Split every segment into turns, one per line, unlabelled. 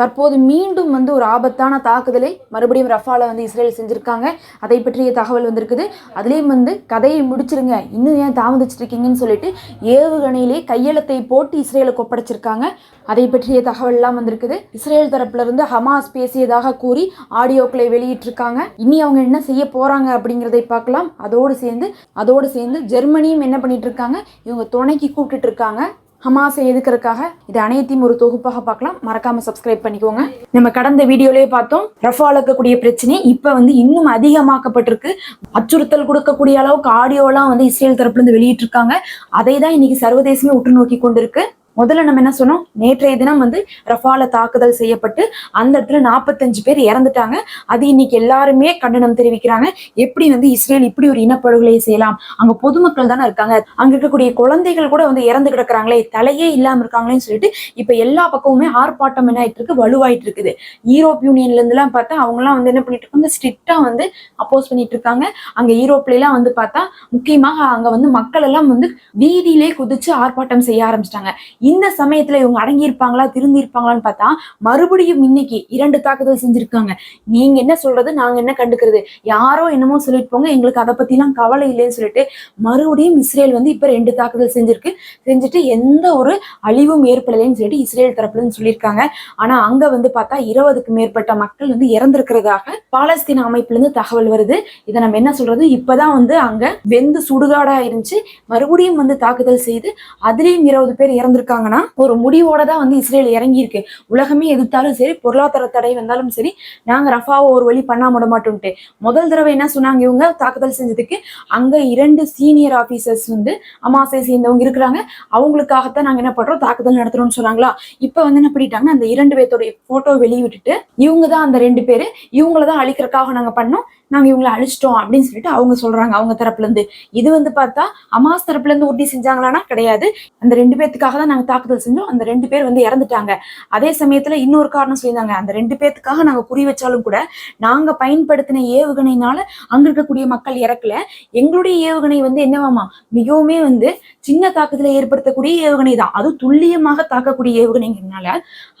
தற்போது மீண்டும் வந்து ஒரு ஆபத்தான தாக்குதலை மறுபடியும் ரஃபால வந்து இஸ்ரேல் செஞ்சுருக்காங்க. அதை பற்றிய தகவல் வந்திருக்குது. அதுலேயும் வந்து கதையை முடிச்சிருங்க. இன்னும் ஏன் தாமதிச்சிட்டு இருக்கீங்கன்னு சொல்லிட்டு ஏவுகணையிலே கையெழுத்தை போட்டு இஸ்ரேலுக்கு ஒப்படைச்சிருக்காங்க அதை பற்றிய தகவல்லாம் வந்திருக்குது. இஸ்ரேல் தரப்புலருந்து ஹமாஸ் பேசியதாக கூறி ஆடியோக்களை வெளியிட்டிருக்காங்க. இனி அவங்க என்ன செய்ய போகிறாங்க அப்படிங்கிறதை பார்க்கலாம். அதோடு சேர்ந்து அதோடு சேர்ந்து ஜெர்மனியும் என்ன பண்ணிட்டு இருக்காங்க? இவங்க துணைக்கு கூப்பிட்டுட்டு இருக்காங்க. ஹமாஸை எதுக்கிறதுக்காக? இது அனைத்தையும் ஒரு தொகுப்பாக பார்க்கலாம். மறக்காம சப்ஸ்கிரைப் பண்ணிக்கோங்க. நம்ம கடந்த வீடியோலயே பார்த்தோம் ரஃபால் இருக்கக்கூடிய பிரச்சனை இப்போ வந்து இன்னும் அதிகமாக்கப்பட்டிருக்கு. அச்சுறுத்தல் கொடுக்கக்கூடிய அளவுக்கு ஆடியோலாம் வந்து இஸ்ரேல் தரப்புலேருந்து வெளியிட்டிருக்காங்க. அதை தான் இன்னைக்கு சர்வதேசமே உற்று நோக்கி கொண்டிருக்கு. முதல்ல நம்ம என்ன சொன்னோம்? நேற்றைய தினம் வந்து ரஃபால தாக்குதல் செய்யப்பட்டு அந்த இடத்துல நாற்பத்தஞ்சு பேர் இறந்துட்டாங்க. அது இன்னைக்கு எல்லாருமே கண்டனம் தெரிவிக்கிறாங்க. எப்படி வந்து இஸ்ரேல் இப்படி ஒரு இனப்படுகொலையை செய்யலாம்? அங்க பொதுமக்கள் தானே இருக்காங்க. அங்க இருக்கக்கூடிய குழந்தைகள் கூட வந்து இறந்து கிடக்குறாங்களே தலையே இல்லாம இருக்காங்களேன்னு சொல்லிட்டு இப்ப எல்லா பக்கமுமே ஆர்ப்பாட்டம் என்ன ஆயிட்டு இருக்கு வலுவாயிட்டு இருக்குது. யூரோப் யூனியன்ல இருந்து எல்லாம் பார்த்தா அவங்க எல்லாம் வந்து என்ன பண்ணிட்டு இருக்காங்க? ஸ்ட்ரிக்டா வந்து அப்போஸ் பண்ணிட்டு இருக்காங்க. அங்க யூரோப்ல எல்லாம் வந்து பார்த்தா முக்கியமாக அங்க வந்து மக்கள் எல்லாம் வந்து வீதியிலே குதிச்சு ஆர்ப்பாட்டம் செய்ய ஆரம்பிச்சிட்டாங்க. இந்த சமயத்துல இவங்க அடங்கி இருப்பாங்களா திருந்தி இருப்பாங்களான்னு பார்த்தா மறுபடியும் இன்னைக்கு இரண்டு தாக்குதல் செஞ்சிருக்காங்க. நீங்க என்ன சொல்றது நாங்க என்ன கண்டுக்கிறது? யாரோ என்னமோ சொல்லிட்டு போங்க எங்களுக்கு அதை பத்திலாம் கவலை இல்லைன்னு சொல்லிட்டு மறுபடியும் இஸ்ரேல் வந்து இப்ப ரெண்டு தாக்குதல் செஞ்சிருக்கு. செஞ்சுட்டு எந்த ஒரு அழிவும் ஏற்படலைன்னு சொல்லிட்டு இஸ்ரேல் தரப்புல சொல்லியிருக்காங்க. ஆனா அங்க வந்து பார்த்தா இருபதுக்கு மேற்பட்ட மக்கள் வந்து இறந்திருக்கிறதாக பாலஸ்தீன அமைப்புல இருந்து தகவல் வருது. இதை நம்ம என்ன சொல்றது இப்பதான் வந்து அங்க வெந்து சுடுகாடா இருந்துச்சு. மறுபடியும் வந்து தாக்குதல் செய்து அதுலயும் இருபது பேர் இறந்திருக்காங்கன்னா ஒரு முடிவோட தான் வந்து இஸ்ரேல் இறங்கி இருக்கு உலகமே எதிர்த்தாலும் சரி பொருளாதார தடை வந்தாலும் சரி நாங்க ரஃபாவை ஒரு வழி பண்ணாம விட மாட்டோம்ட்டு முதல் தடவை என்ன சொன்னாங்க இவங்க? தாக்குதல் செஞ்சதுக்கு அங்க இரண்டு சீனியர் ஆபீசர்ஸ் வந்து அமாசை சேர்ந்தவங்க இருக்கிறாங்க. அவங்களுக்காகத்தான் நாங்க என்ன பண்றோம்? தாக்குதல் நடத்துறோம்னு சொன்னாங்களா? இப்ப வந்து என்ன பண்ணிட்டாங்கன்னா அந்த இரண்டு பேர்த்தோடைய போட்டோ வெளியிட்டுட்டு இவங்க தான் அந்த ரெண்டு பேரு. இவங்கள தான் அழிக்கிறதுக்காக நாங்க பண்ணோம். நாங்க இவங்களை அழிச்சிட்டோம் அப்படின்னு சொல்லிட்டு அவங்க சொல்றாங்க. அவங்க தரப்புல இருந்து இது வந்து பார்த்தா அமாஸ் தரப்புல இருந்து உறுதி செஞ்சாங்களான்னா கிடையாது. அந்த ரெண்டு பேர்த்துக்காக தான் நாங்க தாக்குதல் செஞ்சோம். அந்த ரெண்டு பேர் வந்து இறந்துட்டாங்க. அதே சமயத்துல இன்னொரு காரணம் சொல்லியிருந்தாங்க. அந்த ரெண்டு பேர்த்துக்காக நாங்க குறி வச்சாலும் கூட நாங்க பயன்படுத்தின ஏவுகணைனால அங்க இருக்கக்கூடிய மக்கள் இறக்கல. எங்களுடைய ஏவுகணை வந்து என்னவாமா மிகவுமே வந்து சின்ன தாக்குதலை ஏற்படுத்தக்கூடிய ஏவுகணை தான். அது துல்லியமாக தாக்கக்கூடிய ஏவுகணைங்கிறதுனால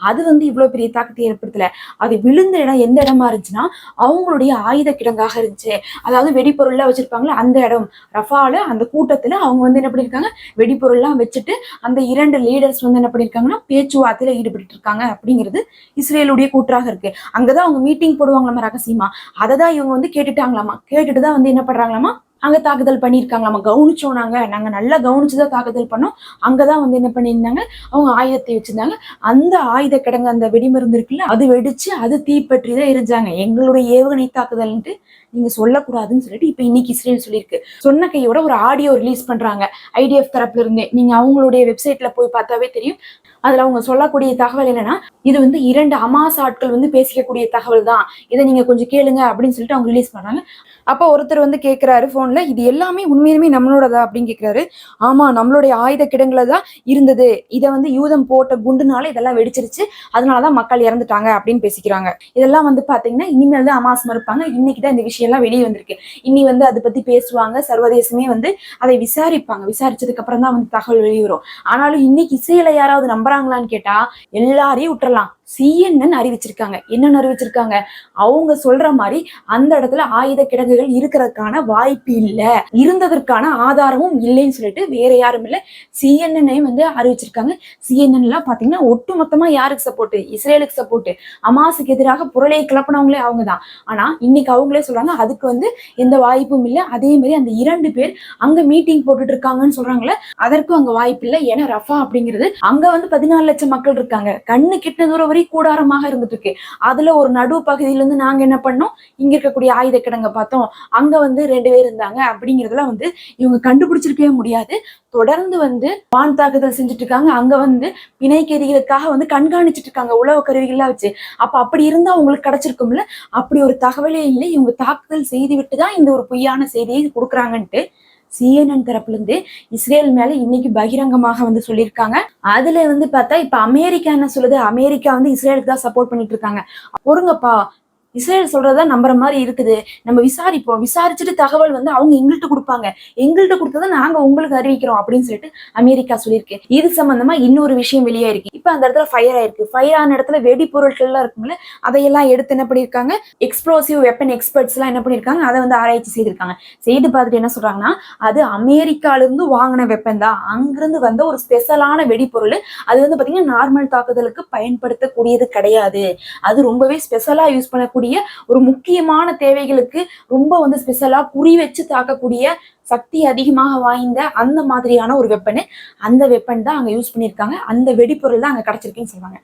அது வந்து இவ்வளவு பெரிய தாக்கத்தை ஏற்படுத்தலை. அது விழுந்த இடம் எந்த இடமா இருந்துச்சுன்னா அவங்களுடைய ஆயுத கிடங்காக இருந்துச்சு. அதாவது வெடிப்பொருள்லாம் வச்சிருப்பாங்களே அந்த இடம். ரஃபால அந்த கூட்டத்துல அவங்க வந்து என்ன பண்ணிருக்காங்க? வெடிப்பொருள்லாம் வச்சுட்டு அந்த இரண்டு லீடர்ஸ் வந்து என்ன பண்ணிருக்காங்கன்னா பேச்சுவார்த்தையில ஈடுபட்டு இருக்காங்க அப்படிங்கிறது இஸ்ரேலுடைய கூற்றாக இருக்கு. அங்கதான் அவங்க மீட்டிங் போடுவாங்களாமா ரகசியமா? அதை தான் இவங்க வந்து கேட்டுட்டாங்களாமா? கேட்டுட்டு தான் வந்து என்ன பண்றாங்களாமா? அங்க தாக்குதல் பண்ணியிருக்காங்களாமா கவனிச்சோம் நாங்கள் நாங்க நல்லா கவனிச்சுதான் தாக்குதல் பண்ணோம். அங்கதான் வந்து என்ன பண்ணியிருந்தாங்க? அவங்க ஆயுதத்தை வச்சிருந்தாங்க. அந்த ஆயுத கிடங்கு அந்த வெடிமருந்து இருக்குல்ல அது வெடிச்சு அது தீப்பற்றி தான் இருந்தாங்க எங்களுடைய ஏவுகணை தாக்குதல்ன்ட்டு நீங்க சொல்லக்கூடாதுன்னு சொல்லிட்டு இப்ப இன்னைக்கு இஸ்ரேல் சொல்லியிருக்கு. சொன்ன கையோட ஒரு ஆடியோ ரிலீஸ் பண்றாங்க. ஐடிஎஃப் தரப்புல இருந்தே. நீங்க அவங்களுடைய வெப்சைட்ல போய் பார்த்தாவே தெரியும். அதுல அவங்க சொல்லக்கூடிய தகவல் என்னன்னா இது வந்து இரண்டு அமாஸ் ஆட்கள் வந்து பேசிக்கக்கூடிய தகவல் தான். இதை நீங்க கொஞ்சம் கேளுங்க அப்படின்னு சொல்லிட்டு அவங்க ரிலீஸ் பண்றாங்க அப்ப ஒருத்தர் வந்து கேட்கிறாரு போன்ல இது எல்லாமே உண்மையுமே நம்மளோடதா அப்படின்னு கேட்கிறாரு ஆமா நம்மளுடைய ஆயுத கிடங்குல தான் இருந்தது. இதை வந்து யூதம் போட்ட குண்டுனால இதெல்லாம் வெடிச்சிருச்சு. அதனாலதான் மக்கள் இறந்துட்டாங்க அப்படின்னு பேசிக்கிறாங்க. இதெல்லாம் வந்து பாத்தீங்கன்னா இனிமேல் தான் அமாஸ் மறுப்பாங்க. இன்னைக்கு தான் இந்த விஷயம் எல்லாம் வெளியே வந்திருக்கு. இனி வந்து அதை பத்தி பேசுவாங்க. சர்வதேசமே வந்து அதை விசாரிப்பாங்க. விசாரிச்சதுக்கு அப்புறம் தான் வந்து தகவல் வெளிவரும். ஆனாலும் இன்னைக்கு இசையில யாராவது நம்புறாங்களான்னு கேட்டா எல்லாரையும் விட்டுறலாம். சிஎன்என் அறிவிச்சிருக்காங்க. என்னென்னு அறிவிச்சிருக்காங்க? அவங்க சொல்ற மாதிரி அந்த இடத்துல ஆயுத கிடங்குகள் இருக்கிறதுக்கான வாய்ப்பு இல்ல. இருந்ததற்கான ஆதாரமும் இல்லைன்னு சொல்லிட்டு வேற யாரும் இல்ல. சிஎன்என் வந்து அறிவிச்சிருக்காங்க. சிஎன்என்லாம் பார்த்தீங்கன்னா பாத்தீங்கன்னா யாருக்கு சப்போர்ட் இஸ்ரேலுக்கு சப்போர்ட் அமாசுக்கு எதிராக புரளையை கிளப்பினவங்களே அவங்க தான். ஆனா இன்னைக்கு அவங்களே சொல்றாங்க அதுக்கு வந்து எந்த வாய்ப்பும் இல்லை. அதே மாதிரி அந்த இரண்டு பேர் அங்க மீட்டிங் போட்டுட்டு இருக்காங்கன்னு சொல்றாங்களே அதற்கும் அங்க வாய்ப்பு இல்லை. ஏன்னா ரஃபா அப்படிங்கிறது அங்க வந்து பதினாலு லட்சம் மக்கள் இருக்காங்க. கண்ணு கிட்ட தூரம் வரை கூடாரமாக இருந்துட்டு இருக்கு. அதுல ஒரு நடு பகுதியில இருந்து நாங்க என்ன பண்ணோம்? இங்க இருக்கக்கூடிய ஆயுத கிடங்க பார்த்தோம். அங்க வந்து ரெண்டு பேர் இருந்தாங்க. அப்படிங்கறதுல வந்து இவங்க கண்டுபிடிச்சிருக்கவே முடியாது. தொடர்ந்து வந்து வான் தாக்குதல் செஞ்சுட்டு இருக்காங்க. அங்க வந்து பிணைக்கேதிகளுக்காக வந்து கண்காணிச்சிட்டு இருக்காங்க. உளவு கருவிகள்லாம் வச்சு. அப்ப அப்படி இருந்தா அவங்களுக்கு கிடைச்சிருக்கும்ல. அப்படி ஒரு தகவலே இல்லை. இவங்க தாக்குதல் செய்து விட்டு தான் இந்த ஒரு பொய்யான செய்தியை கொடுக்குறாங்கன்ட்டு சிஎன்என் தரப்புல இருந்து இஸ்ரேல் மேல இன்னைக்கு பகிரங்கமாக வந்து சொல்லியிருக்காங்க. அதுல வந்து பார்த்தா இப்ப அமெரிக்கா என்ன சொல்லுது. அமெரிக்கா வந்து இஸ்ரேலுக்கு தான் சப்போர்ட் பண்ணிட்டு இருக்காங்க. பொறுங்கப்பா இஸ்ரேல் சொல்றதா நம்புற மாதிரி இருக்குது. நம்ம விசாரிப்போம். விசாரிச்சுட்டு தகவல் வந்து அவங்க எங்கள்கிட்ட கொடுப்பாங்க. எங்கள்கிட்ட கொடுத்ததை நாங்க உங்களுக்கு அறிவிக்கிறோம் அப்படின்னு சொல்லிட்டு அமெரிக்கா சொல்லியிருக்கு. இது சம்பந்தமா இன்னொரு விஷயம் வெளியாயிருக்கு. இப்ப அந்த இடத்துல ஃபயர் ஆயிருக்கு. ஃபயர் ஆன இடத்துல வெடிப்பொருட்கள் எல்லாம் இருக்கும்ல அதையெல்லாம் எடுத்து என்ன பண்ணிருக்காங்க எக்ஸ்ப்ளோசிவ் வெப்பன் எக்ஸ்பர்ட்ஸ் எல்லாம் என்ன பண்ணிருக்காங்க அதை வந்து ஆராய்ச்சி செய்திருக்காங்க. செய்து பார்த்துட்டு என்ன சொல்றாங்கன்னா அது அமெரிக்கால இருந்து வாங்கின வெப்பன் தான். அங்கிருந்து வந்த ஒரு ஸ்பெஷலான வெடிப்பொருள் அது வந்து பாத்தீங்கன்னா நார்மல் தாக்குதலுக்கு பயன்படுத்தக்கூடியது கிடையாது. அது ரொம்பவே ஸ்பெஷலா யூஸ் பண்ணக்கூடிய ஒரு முக்கியமான தேவைகளுக்கு ரொம்ப வந்து ஸ்பெஷலா குறி வச்சு தாக்கக்கூடிய சக்தி அதிகமாக வாய்ந்த அந்த மாதிரியான ஒரு வெப்பனு அந்த வெப்பன் தான் அங்க யூஸ் பண்ணியிருக்காங்க. அந்த வெடிப்பொருள் தான் அங்க கிடைச்சிருக்குன்னு சொல்றாங்க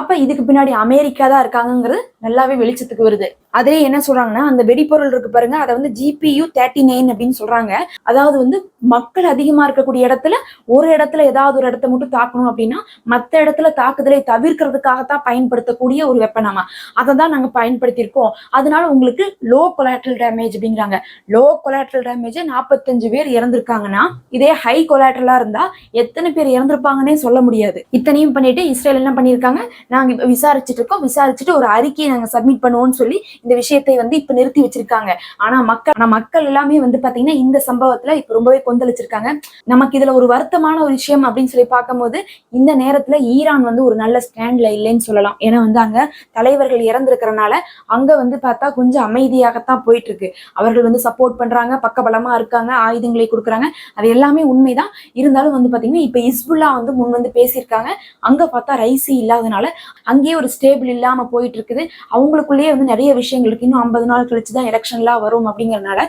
அப்ப இதுக்கு பின்னாடி அமெரிக்கா தான் இருக்காங்கங்கிறது நல்லாவே வெளிச்சத்துக்கு வருது. அதே என்ன சொல்றாங்கன்னா அந்த வெடிப்பொருள் இருக்கு பாருங்க அதை வந்து ஜிபியு தேர்ட்டி நைன் அப்படின்னு சொல்றாங்க. அதாவது வந்து மக்கள் அதிகமா இருக்கக்கூடிய இடத்துல ஒரு இடத்துல ஏதாவது ஒரு இடத்த மட்டும் தாக்கணும் அப்படின்னா மத்த இடத்துல தாக்குதலை தவிர்க்கிறதுக்காகத்தான் பயன்படுத்தக்கூடிய ஒரு வெப்பனாமா அதை தான் நாங்க பயன்படுத்தியிருக்கோம். அதனால உங்களுக்கு லோ கொலாட்ரல் டேமேஜ் அப்படிங்கிறாங்க. லோ கொலாட்ரல் டேமேஜ் நாற்பத்தி நாற்பத்தஞ்சு பேர் இறந்திருக்காங்கன்னா இதே ஹை கொலாட்ரலா இருந்தா எத்தனை பேர் இறந்திருப்பாங்கன்னே சொல்ல முடியாது. இத்தனையும் பண்ணிட்டு இஸ்ரேல் என்ன பண்ணியிருக்காங்க? நாங்க விசாரிச்சுட்டு இருக்கோம். விசாரிச்சுட்டு ஒரு அறிக்கையை நாங்க சப்மிட் பண்ணுவோம்னு சொல்லி இந்த விஷயத்தை வந்து இப்ப நிறுத்தி வச்சிருக்காங்க. ஆனா மக்கள் ஆனா மக்கள் எல்லாமே வந்து பாத்தீங்கன்னா இந்த சம்பவத்துல இப்ப ரொம்பவே கொந்தளிச்சிருக்காங்க. நமக்கு இதுல ஒரு வருத்தமான ஒரு விஷயம் அப்படின்னு சொல்லி பார்க்கும்போது இந்த நேரத்துல ஈரான் வந்து ஒரு நல்ல ஸ்டாண்ட்ல இல்லைன்னு சொல்லலாம். ஏன்னா வந்து அங்க தலைவர்கள் இறந்திருக்கிறனால அங்க வந்து பார்த்தா கொஞ்சம் அமைதியாகத்தான் போயிட்டு இருக்கு. அவர்கள் வந்து சப்போர்ட் பண்றாங்க பக்கபலமா இருக்காங்க. ஆயுதங்களை கொடுக்குறாங்க. அது எல்லாமே உண்மைதான். இருந்தாலும் வந்து பார்த்தீங்கன்னா இப்போ இஸ்புல்லா வந்து முன் வந்து பேசியிருக்காங்க. அங்கே பார்த்தா ரைசி இல்லாதனால அங்கேயே ஒரு ஸ்டேபிள் இல்லாமல் போயிட்டு இருக்குது அவங்களுக்குள்ளேயே வந்து நிறைய விஷயங்கள் இருக்கு. இன்னும் ஐம்பது நாள் கழிச்சு தான் எலெக்ஷன்லாம் வரும் அப்படிங்கிறனால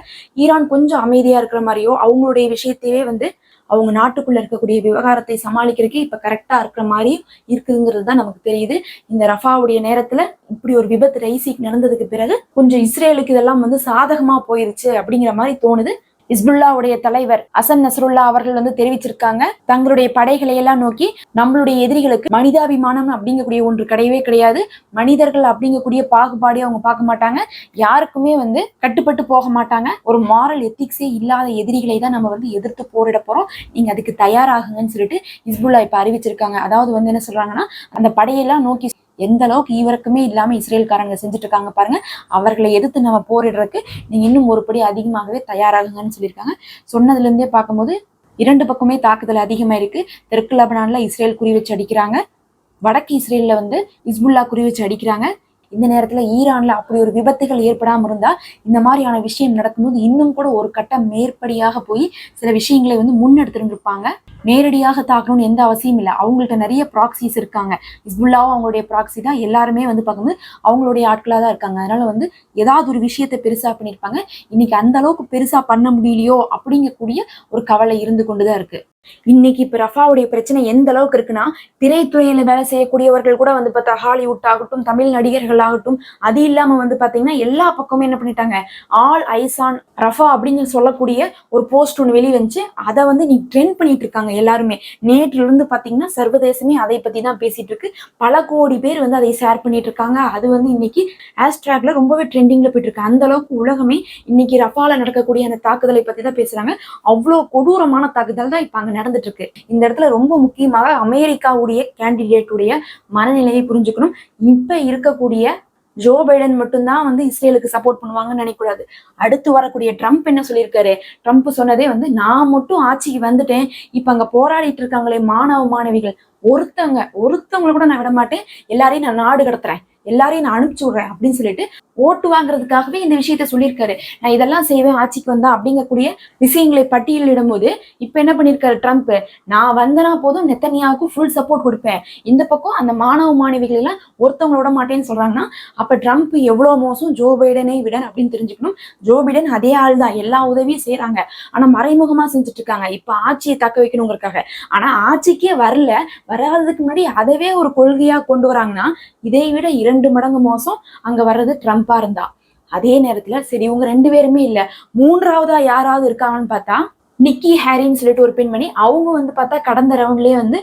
ஈரான் கொஞ்சம் அமைதியாக இருக்கிற மாதிரியோ அவங்களுடைய விஷயத்தையே வந்து அவங்க நாட்டுக்குள்ள இருக்கக்கூடிய விவகாரத்தை சமாளிக்கிறதுக்கு இப்ப கரெக்டா இருக்கிற மாதிரி இருக்குங்கிறது தான் நமக்கு தெரியுது. இந்த ரஃபாவுடைய நேரத்துல இப்படி ஒரு விபத்து ரைசிக்கு நடந்ததுக்கு பிறகு கொஞ்சம் இஸ்ரேலுக்கு இதெல்லாம் வந்து சாதகமா போயிருச்சு அப்படிங்கிற மாதிரி தோணுது. இஸ்புல்லாவுடைய தலைவர் அசன் நஸ்ருல்லா அவர்கள் வந்து தெரிவிச்சிருக்காங்க. தங்களுடைய படைகளை எல்லாம் நோக்கி நம்மளுடைய எதிரிகளுக்கு மனிதாபிமானம் அப்படிங்கக்கூடிய ஒன்று கிடையவே கிடையாது. மனிதர்கள் அப்படிங்கக்கூடிய பாகுபாடே அவங்க பார்க்க மாட்டாங்க. யாருக்குமே வந்து கட்டுப்பட்டு போக மாட்டாங்க. ஒரு மாரல் எத்திக்ஸே இல்லாத எதிரிகளை தான் நம்ம வந்து எதிர்த்து போரிட போறோம். நீங்க அதுக்கு தயாராகுங்கன்னு சொல்லிட்டு இஸ்புல்லா இப்ப அறிவிச்சிருக்காங்க. அதாவது வந்து என்ன சொல்றாங்கன்னா அந்த படையெல்லாம் நோக்கி எந்த அளவுக்கு ஈவரக்குமே இல்லாமல் இஸ்ரேல்காரங்க செஞ்சுட்டு இருக்காங்க பாருங்க. அவர்களை எதிர்த்து நம்ம போரிடுறதுக்கு நீங்க இன்னும் ஒரு படி அதிகமாகவே தயாராகுங்கன்னு சொல்லியிருக்காங்க. சொன்னதுல இருந்தே பார்க்கும்போது இரண்டு பக்கமே தாக்குதல் அதிகமா இருக்கு தெற்கு லெபனான்ல இஸ்ரேல் குறி வச்சு அடிக்கிறாங்க. வடக்கு இஸ்ரேல்ல வந்து இஸ்புல்லா குறி வச்சு அடிக்கிறாங்க. இந்த நேரத்துல ஈரான்ல அப்படி ஒரு விபத்துகள் ஏற்படாம இருந்தா இந்த மாதிரியான விஷயம் நடக்கும்போது இன்னும் கூட ஒரு கட்டம் மேற்படியாக போய் சில விஷயங்களை வந்து முன்னெடுத்துருந்துருப்பாங்க. நேரடியாக தாக்கணும்னு எந்த அவசியம் இல்லை. அவங்கள்ட்ட நிறைய ப்ராக்சிஸ் இருக்காங்க. இஸ்புல்லாவும் அவங்களுடைய ப்ராக்சி தான் எல்லாருமே வந்து பார்க்கும்போது அவங்களுடைய ஆட்களாக தான் இருக்காங்க. அதனால வந்து ஏதாவது ஒரு விஷயத்தை பெருசா பண்ணியிருப்பாங்க இன்னைக்கு அந்த அளவுக்கு பெருசா பண்ண முடியலையோ அப்படிங்கக்கூடிய ஒரு கவலை இருந்து கொண்டுதான் இருக்கு. இன்னைக்கு இப்ப ரஃபாவுடைய பிரச்சனை எந்த அளவுக்கு இருக்குன்னா திரைத்துறையில வேலை செய்யக்கூடியவர்கள் கூட வந்து பார்த்தா ஹாலிவுட் ஆகட்டும் தமிழ் நடிகர்கள் ஆகட்டும் அது இல்லாம வந்து பாத்தீங்கன்னா எல்லா பக்கமும் என்ன பண்ணிட்டாங்க ஆல் ஐசான் ரஃபா அப்படின்னு சொல்லக்கூடிய ஒரு போஸ்ட் ஒன்று வெளியே வந்துச்சு. அதை வந்து நீ ட்ரெண்ட் பண்ணிட்டு இருக்காங்க எல்லாருமே. நேற்றுல இருந்து பாத்தீங்கன்னா சர்வதேசமே அதை பத்தி தான் பேசிட்டு இருக்கு. பல கோடி பேர் வந்து அதை ஷேர் பண்ணிட்டு இருக்காங்க. அது வந்து இன்னைக்கு ஹேஷ்டாக்ல ரொம்பவே ட்ரெண்டிங்ல போயிட்டு இருக்கு. அந்த அளவுக்கு உலகமே இன்னைக்கு ரஃபால நடக்கக்கூடிய அந்த தாக்குதலை பத்தி தான் பேசுறாங்க. அவ்வளோ கொடூரமான தாக்குதல் தான் இப்ப அங்கே நடந்துட்டு இருக்கு இந்த இடத்துல ரொம்ப முக்கியமாக அமெரிக்காவுடைய கேண்டிடேட்டுடைய மனநிலையை புரிஞ்சுக்கணும். இப்ப இருக்கக்கூடிய ஜோ பைடன் மட்டும்தான் வந்து இஸ்ரேலுக்கு சப்போர்ட் பண்ணுவாங்கன்னு நினைக்கக்கூடாது. அடுத்து வரக்கூடிய ட்ரம்ப் என்ன சொல்லியிருக்காரு? ட்ரம்ப் சொன்னதே வந்து நான் மட்டும் ஆட்சிக்கு வந்துட்டேன். இப்ப அங்க போராடிட்டு இருக்காங்களே மாணவ மாணவிகள். ஒருத்தவங்க ஒருத்தவங்களை கூட நான் விட மாட்டேன். எல்லாரையும் நான் நாடு கடத்துறேன். எல்லாரையும் நான் அனுப்பிச்சு விடுறேன். அப்படின்னு சொல்லிட்டு ஓட்டு வாங்குறதுக்காகவே இந்த விஷயத்த சொல்லியிருக்காரு. நான் இதெல்லாம் செய்வேன் ஆட்சிக்கு வந்தா அப்படிங்கக்கூடிய விஷயங்களை பட்டியலிடும் போது இப்ப என்ன பண்ணிருக்காரு ட்ரம்ப் நான் வந்தனா போதும் நெத்தனியாவுக்கு ஃபுல் சப்போர்ட் கொடுப்பேன். இந்த பக்கம் அந்த மாணவ மாணவிகள் எல்லாம் ஒருத்தவங்கள விட மாட்டேன்னு சொல்றாங்கன்னா அப்ப ட்ரம்ப் எவ்வளவு மோசம்? ஜோ பைடனை விட அப்படின்னு தெரிஞ்சுக்கணும். ஜோ பைடன் அதே ஆள் தான் எல்லா உதவியும் செய்றாங்க. ஆனா மறைமுகமா செஞ்சுட்டு இருக்காங்க இப்ப ஆட்சியை தக்க வைக்கணுங்கிறக்காக ஆனா ஆட்சிக்கே வரல வராததுக்கு முன்னாடி அதவே ஒரு கொள்கையா கொண்டு வராங்கன்னா இதை விட இரண்டு மடங்கு மோசம் அங்க வர்றது ட்ரம்ப் ட்ரம்ப்பா இருந்தா. அதே நேரத்துல சரி இவங்க ரெண்டு பேருமே இல்ல மூன்றாவதா யாராவது இருக்காங்கன்னு பார்த்தா நிக்கி ஹாரின்னு சொல்லிட்டு ஒரு பெண்மணி அவங்க வந்து பார்த்தா கடந்த ரவுண்ட்லயே வந்து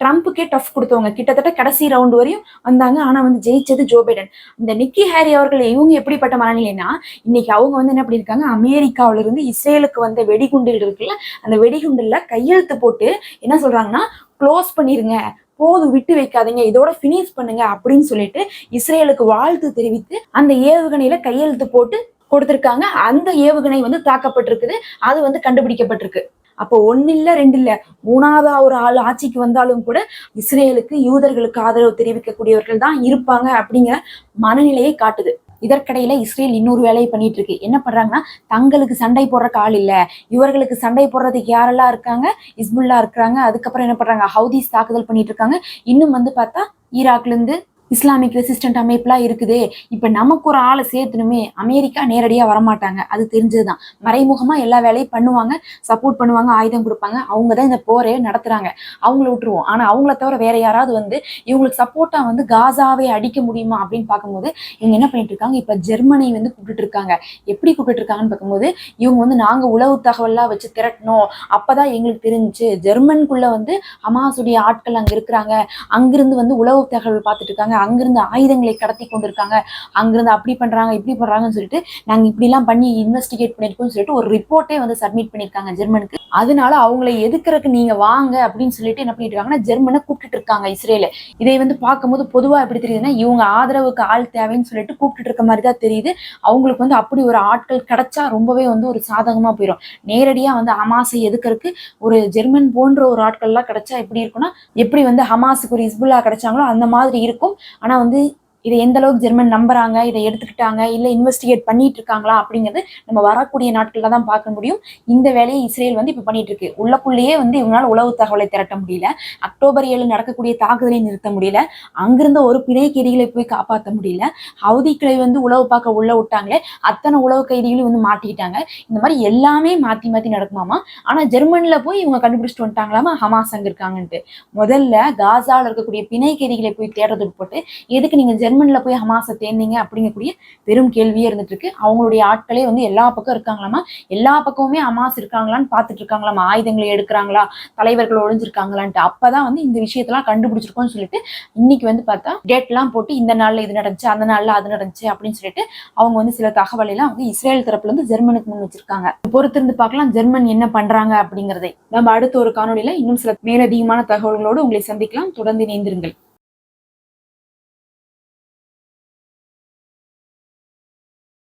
ட்ரம்ப்புக்கே டஃப் கொடுத்தவங்க. கிட்டத்தட்ட கடைசி ரவுண்ட் வரையும் வந்தாங்க. ஆனா வந்து ஜெயிச்சது ஜோ பைடன். இந்த நிக்கி ஹாரி அவர்கள் இவங்க எப்படிப்பட்ட மனநிலைனா இன்னைக்கு அவங்க வந்து என்ன பண்ணிருக்காங்க அமெரிக்காவில இருந்து இஸ்ரேலுக்கு வந்த வெடிகுண்டுகள் இருக்குல்ல அந்த வெடிகுண்டுல கையெழுத்து போட்டு என்ன சொல்றாங்கன்னா க்ளோஸ் பண்ணிருங்க. போதும் விட்டு வைக்காதீங்க இதோட ஃபினிஷ் பண்ணுங்க அப்படின்னு சொல்லிட்டு இஸ்ரேலுக்கு வாழ்த்து தெரிவித்து அந்த ஏவுகணையில கையெழுத்து போட்டு கொடுத்திருக்காங்க. அந்த ஏவுகணை வந்து தாக்கப்பட்டிருக்குது. அது வந்து கண்டுபிடிக்கப்பட்டிருக்கு. அப்போ ஒன்னு இல்ல ரெண்டு இல்ல மூணாவதா ஒரு ஆள் ஆட்சிக்கு வந்தாலும் கூட இஸ்ரேலுக்கு யூதர்களுக்கு ஆதரவு தெரிவிக்கக்கூடியவர்கள் தான் இருப்பாங்க அப்படிங்கிற மனநிலையை காட்டுது. இதற்கிடையில இஸ்ரேல் இன்னொரு வேலையை பண்ணிட்டு இருக்கு. என்ன பண்றாங்கன்னா தங்களுக்கு சண்டை போடுறக்கு ஆள் இல்ல. இவர்களுக்கு சண்டை போடுறதுக்கு யாரெல்லாம் இருக்காங்க? இஸ்புல்லா இருக்கிறாங்க. அதுக்கப்புறம் என்ன பண்றாங்க? ஹவுதீஸ் தாக்குதல் பண்ணிட்டு இருக்காங்க. இன்னும் வந்து பார்த்தா ஈராக்ல இருந்து இஸ்லாமிக் ரெசிஸ்டன்ட் அமைப்புலாம் இருக்குது. இப்போ நமக்கு ஒரு ஆளை சேர்த்துணுமே அமெரிக்கா நேரடியாக வரமாட்டாங்க. அது தெரிஞ்சதுதான். மறைமுகமாக எல்லா வேலையும் பண்ணுவாங்க சப்போர்ட் பண்ணுவாங்க ஆயுதம் கொடுப்பாங்க. அவங்க தான் இந்த போரே நடத்துறாங்க. அவங்கள விட்டுருவோம். ஆனால் அவங்கள தவிர வேற யாராவது வந்து இவங்களுக்கு சப்போர்ட்டாக வந்து காசாவை அடிக்க முடியுமா அப்படின்னு பார்க்கும்போது இவங்க என்ன பண்ணிட்டு இருக்காங்க? இப்போ ஜெர்மனி வந்து கூப்பிட்டு இருக்காங்க. எப்படி கூப்பிட்டு இருக்காங்கன்னு பார்க்கும்போது இவங்க வந்து நாங்கள் உளவு தகவல்லாம் வச்சு திரட்டணும் அப்பதான் எங்களுக்கு தெரிஞ்சுச்சு ஜெர்மனுக்குள்ள வந்து ஹமாஸுடைய ஆட்கள் அங்கே இருக்கிறாங்க. அங்கிருந்து வந்து உளவு தகவல் பார்த்துட்டு இருக்காங்க. அங்கிருந்து ஆயுதங்களை கடத்தி கொண்டிருக்காங்க. அங்கிருந்து அப்படி பண்றாங்க இப்படி பண்றாங்கன்னு சொல்லிட்டு நாங்க இப்படிலாம் பண்ணி இன்வெஸ்டிகேட் பண்ணிருக்கோம்னு சொல்லிட்டு ஒரு ரிப்போர்ட்டே வந்து சப்மிட் பண்ணிருக்காங்க ஜெர்மனுக்கு. அதனால அவங்களை எதுக்குறதுக்கு நீங்க வாங்க அப்படின்னு சொல்லிட்டு என்ன பண்ணிட்டு இருக்காங்கன்னா ஜெர்மனை கூப்பிட்டு இருக்காங்க இஸ்ரேல. இதை வந்து பார்க்கும்போது பொதுவா எப்படி தெரியுதுன்னா இவங்க ஆதரவுக்கு ஆள் தேவைன்னு சொல்லிட்டு கூப்பிட்டு இருக்க மாதிரி தான் தெரியுது. அவங்களுக்கு வந்து அப்படி ஒரு ஆட்கள் கிடைச்சா ரொம்பவே வந்து ஒரு சாதகமா போயிடும் நேரடியா வந்து ஹமாஸை எதுக்கறதுக்கு ஒரு ஜெர்மன் போன்ற ஒரு ஆட்கள்லாம் கிடைச்சா எப்படி இருக்கும்னா எப்படி வந்து ஹமாஸுக்கு ஒரு இஸ்புல்லா கிடைச்சாங்களோ அந்த மாதிரி இருக்கும். ஆனால் வந்து இதை எந்த அளவுக்கு ஜெர்மன் நம்புறாங்க இதை எடுத்துக்கிட்டாங்க இல்லை இன்வெஸ்டிகேட் பண்ணிட்டு இருக்காங்களா அப்படிங்கிறது நம்ம வரக்கூடிய நாட்களில் தான் பார்க்க முடியும். இந்த வேலையை இஸ்ரேல் வந்து இப்போ பண்ணிட்டு இருக்கு. உள்ளக்குள்ளேயே வந்து இவங்களால உளவு தகவலை திரட்ட முடியல. அக்டோபர் ஏழு நடக்கக்கூடிய தாக்குதலை நிறுத்த முடியல. அங்கிருந்த ஒரு பிணை கைதிகளை போய் காப்பாற்ற முடியல. ஹவுதிக்களை வந்து உளவு பார்க்க உள்ள விட்டாங்களே அத்தனை உளவு கைதிகளும் வந்து மாட்டிக்கிட்டாங்க. இந்த மாதிரி எல்லாமே மாத்தி மாத்தி நடக்குமாமா? ஆனா ஜெர்மன்ல போய் இவங்க கண்டுபிடிச்சிட்டு வந்துட்டாங்களாமா? ஹமாஸ் அங்க இருக்காங்கன்ட்டு. முதல்ல காசால இருக்கக்கூடிய பிணை கைதிகளை போய் தேடுறதுக்கு போட்டு எதுக்கு நீங்க ஜெர்மனில் போய் ஹமாஸை தேர்ந்தீங்க அப்படிங்கக்கூடிய பெரும் கேள்வியே இருந்துட்டு இருக்கு அவங்களுடைய ஆட்களே வந்து எல்லா பக்கம் இருக்காங்களாமா? எல்லா பக்கமுமே ஹமாஸ் இருக்காங்களான்னு பார்த்துட்டு இருக்காங்களாமா? ஆயுதங்களை எடுக்கிறாங்களா? தலைவர்கள் ஒழிஞ்சிருக்காங்களான்ட்டு. அப்பதான் வந்து இந்த விஷயத்தெல்லாம் கண்டுபிடிச்சிருக்கோம்னு சொல்லிட்டு இன்னைக்கு வந்து பார்த்தா டேட்லாம் போட்டு இந்த நாளில் இது நடந்துச்சு அந்த நாளில் அது நடந்துச்சு அப்படின்னு சொல்லிட்டு அவங்க வந்து சில தகவல் எல்லாம் வந்து இஸ்ரேல் தரப்புல இருந்து ஜெர்மனுக்கு முன் வச்சிருக்காங்க. பொறுத்திருந்து பார்க்கலாம் ஜெர்மன் என்ன பண்றாங்க அப்படிங்கறதை. நம்ம அடுத்த ஒரு காணொலியில இன்னும் சில மேலதிகமான தகவல்களோடு உங்களை சந்திக்கலாம். தொடர்ந்து இணைந்திருங்கள்.